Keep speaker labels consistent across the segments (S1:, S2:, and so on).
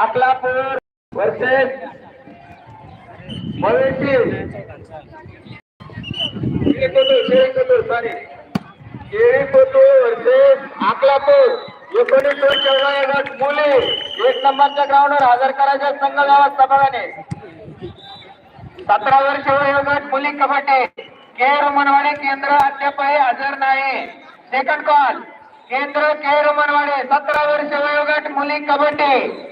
S1: अकलापूर versus मवेशी. Sorry केळी कोतो versus अकलापूर. एकोणीस वर्ष गट मुली. एक नंबरच्या ग्राउंडवर हजर करायच्या संघ गावात सभागाने सतरा वर्ष वयोगट मुली कबड्डी. के मनवाडे केंद्र अद्याप हजर नाही. सेकंड कॉल केंद्र के मनवाडे सतरा वर्ष वयोगट मुली कबड्डी.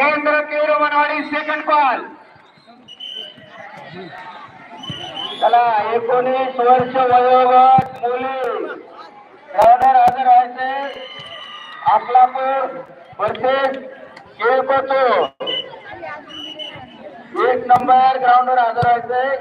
S1: केंद्र केर मनवाडी सेकंड कॉल चला एकोणीस वर्ष वयोगट मुली राहणार हजर व्हायचे आपलापूर वर्सेस केळपतो एक नंबर ग्राउंडवर हजर व्हायचंय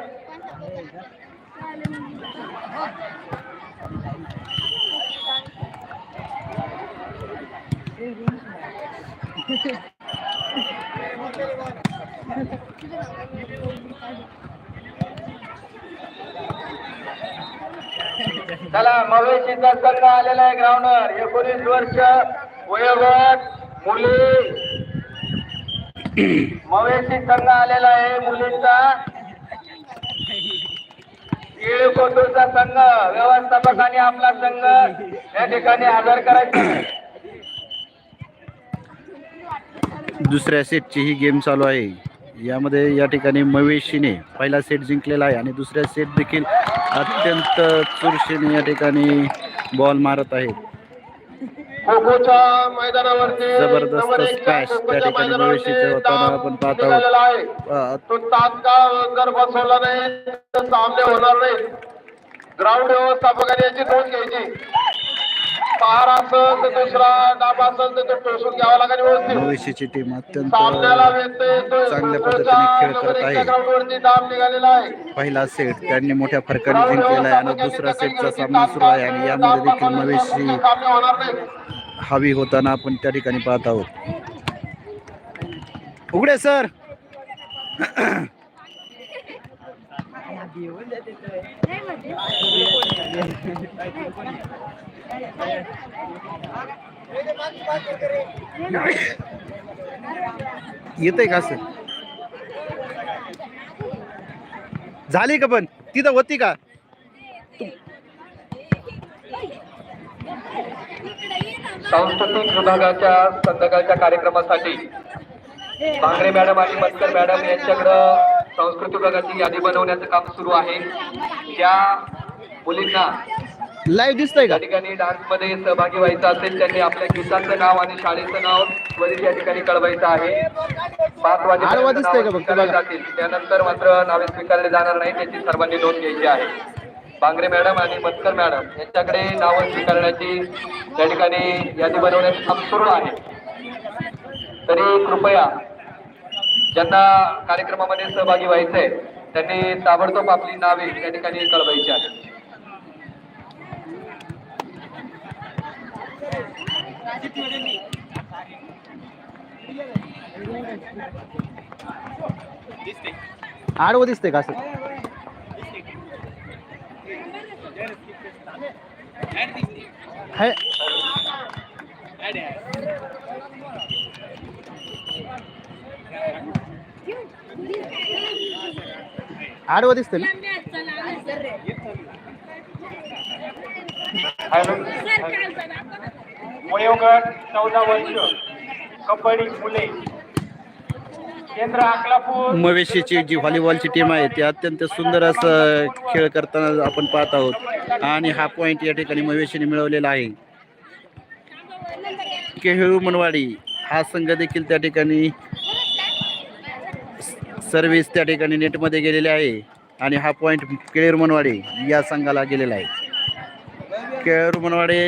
S1: चला मवेशीचा संघ आलेला आहे ग्राउंडवर. एकोणीस वर्ष वयोगट मुली. मवेशी संघ आलेला आहे मुलींचा. कोतूरचा संघ व्यवस्थापकाने आपला संघ या ठिकाणी हजर करायचा आहे.
S2: दुसऱ्या सेटची ही गेम चालू आहे. यामध्ये या ठिकाणी मवेशीने पहिला सेट जिंकलेला आहे आणि दुसऱ्या सेट देखील अत्यंत चुरशीने या ठिकाणी बॉल मारत आहेत. जबरदस्त स्मॅश त्या ठिकाणी मवेशीचे होताना आपण पाहत. आहोत. अ,
S1: तो तात्काळ जर बसवला नाही तर सामने होणार नाही. ग्राउंड व्यवस्थापकाने याची नोंद घ्यायची. पहार असेल तर दुसरा डाब असेल तर तो टोसून घ्यावा लागेल व्यवस्थित.
S2: मवेशीची टीम अत्यंत. चांगल्या पद्धतीने खेळ करत आहे. पहिला सेट त्यांनी मोठ्या फरकाने जिंकलेला आहे आणि दुसरा सेटचा सामना सुरू आहे आणि यामध्ये देखील मवेशी हवी होताना आपण त्या ठिकाणी पाहत आहोत. उघडे सर. येतंय का सर झाली का पण? तिथं होती का?
S1: सांस्कृतिक विभागाच्या संध्याकाळच्या कार्यक्रमासाठी बांगरे मॅडम आणि मस्कर मॅडम यांच्याकडं संस्कृती विभागाची यादी बनवण्याचं काम सुरू आहे. त्या मुलींना
S2: लाईव्ह दिसतंय का?
S1: या ठिकाणी डान्समध्ये सहभागी व्हायचं असेल त्यांनी आपल्या गीताचं नाव आणि शाळेचं नाव वरील या ठिकाणी कळवायचं आहे. पाच वाजेपर्यंत? जातील. त्यानंतर मात्र नावे स्वीकारले जाणार नाही त्याची सर्वांनी नोंद घ्यायची आहे. बांगरे मॅडम आणि मस्कर मॅडम यांच्याकडे नावं स्वीकारण्याची या ठिकाणी यादी बनवण्याचं काम सुरू आहे. तरी कृपया ज्यांना कार्यक्रमामध्ये सहभागी व्हायचं आहे त्यांनी ताबडतोब आपली नावे या ठिकाणी कळवायची आहेत
S2: आडवं दिसते का असं? है. आडवं
S1: हॅलो वयोगट चौदा वर्ष कबड्डी मुले केंद्र अकलापूर.
S2: मवेशीची जी व्हॉलीबॉलची टीम आहे ती अत्यंत सुंदर असं खेळ करताना आपण पाहत आहोत. आणि हा पॉइंट या ठिकाणी मवेशीने मिळवलेला आहे. केहळू मनवाडी हा संघ देखील त्या ठिकाणी सर्व्हिस त्या ठिकाणी नेटमध्ये गेलेली आहे. आणि हा पॉईंट केळेर मनवाडे या संघाला गेलेला आहे. केळेर मनवाडे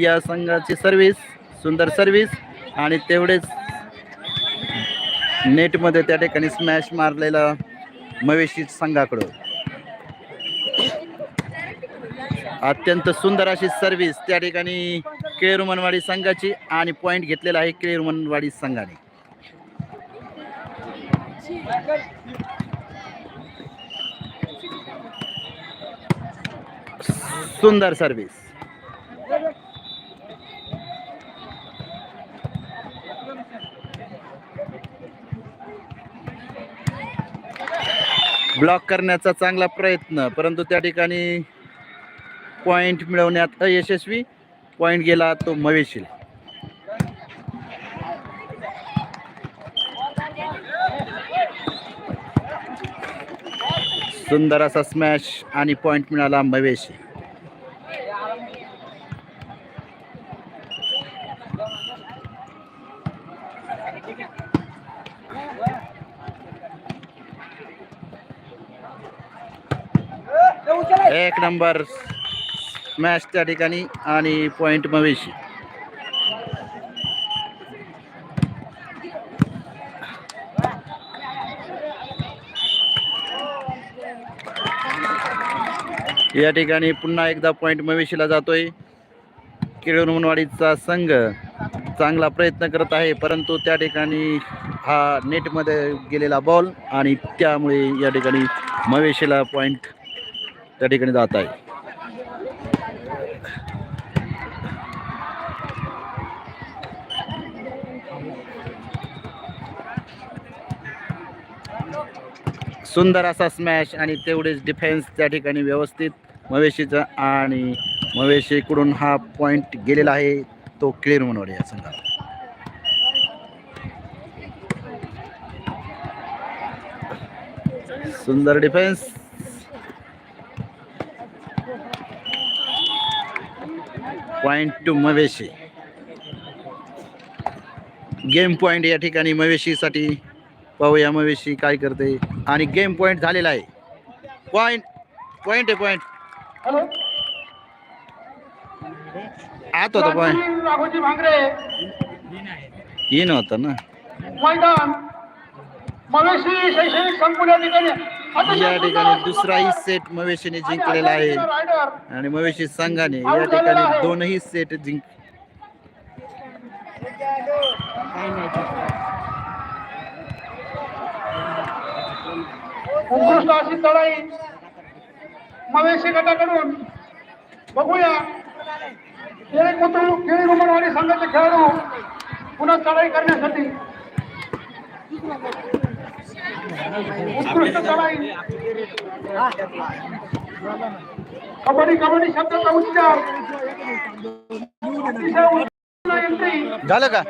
S2: या संघाची सर्व्हिस सुंदर सर्व्हिस. आणि तेवढेच नेटमध्ये त्या ठिकाणी स्मॅश मारलेला मवेशी संघाकडं अत्यंत सुंदर अशी सर्व्हिस त्या ठिकाणी केळरुमनवाडी संघाची आणि पॉईंट घेतलेला आहे केळरुमनवाडी संघाने. सुंदर सर्विस ब्लॉक करण्याचा चांगला प्रयत्न परंतु त्या ठिकाणी पॉइंट मिळवण्यात अयशस्वी. पॉइंट गेला तो मवेशील. सुंदर असा स्मॅश आणि पॉईंट मिळाला मवेशी. एक नंबर स्मॅश त्या ठिकाणी आणि पॉईंट मवेशी. या ठिकाणी पुन्हा एकदा पॉईंट मवेशीला जातोय. किळवणवाडीचा संघ चांगला प्रयत्न करत आहे परंतु त्या ठिकाणी हा नेटमध्ये गेलेला बॉल आणि त्यामुळे या ठिकाणी मवेशीला पॉईंट त्या ठिकाणी जात आहे. सुंदर असा स्मॅश आणि तेवढेच डिफेन्स त्या ठिकाणी व्यवस्थित. मवेशीचा आणि मवेशीकडून हा पॉईंट गेलेला आहे तो क्लिअर म्हणून या संघाला. सुंदर डिफेन्स पॉइंट टू मवेशी. गेम पॉइंट या ठिकाणी मवेशीसाठी पाहूया मवेशी काय करते. आणि गेम पॉइंट झालेला आहे. पॉइंट पॉइंट आहे पॉइंट
S3: हॅलो?
S2: आत होता पॉइंट
S3: राघोजी भांगरे.
S2: नव्हतं ना.
S3: मैदान. मवेशी शैक्षणिक संकुल या ठिकाणी.
S2: या ठिकाणी दुसराही. सेट मवेशीने जिंकलेला आहे. आणि मवेशी संघाने या ठिकाणी दोनही सेट जिंक
S3: उत्कृष्ट अशी चढाई मवेशी गटाकडून बघूया केळी कुतू केळी गुमरवाडी संघाचे खेळाडू पुन्हा चढाई करण्यासाठी उत्कृष्ट चढाई कबड्डी कबड्डी शब्दाचा उच्चार अतिशय उत्कृष्ट एंट्री
S2: झालं का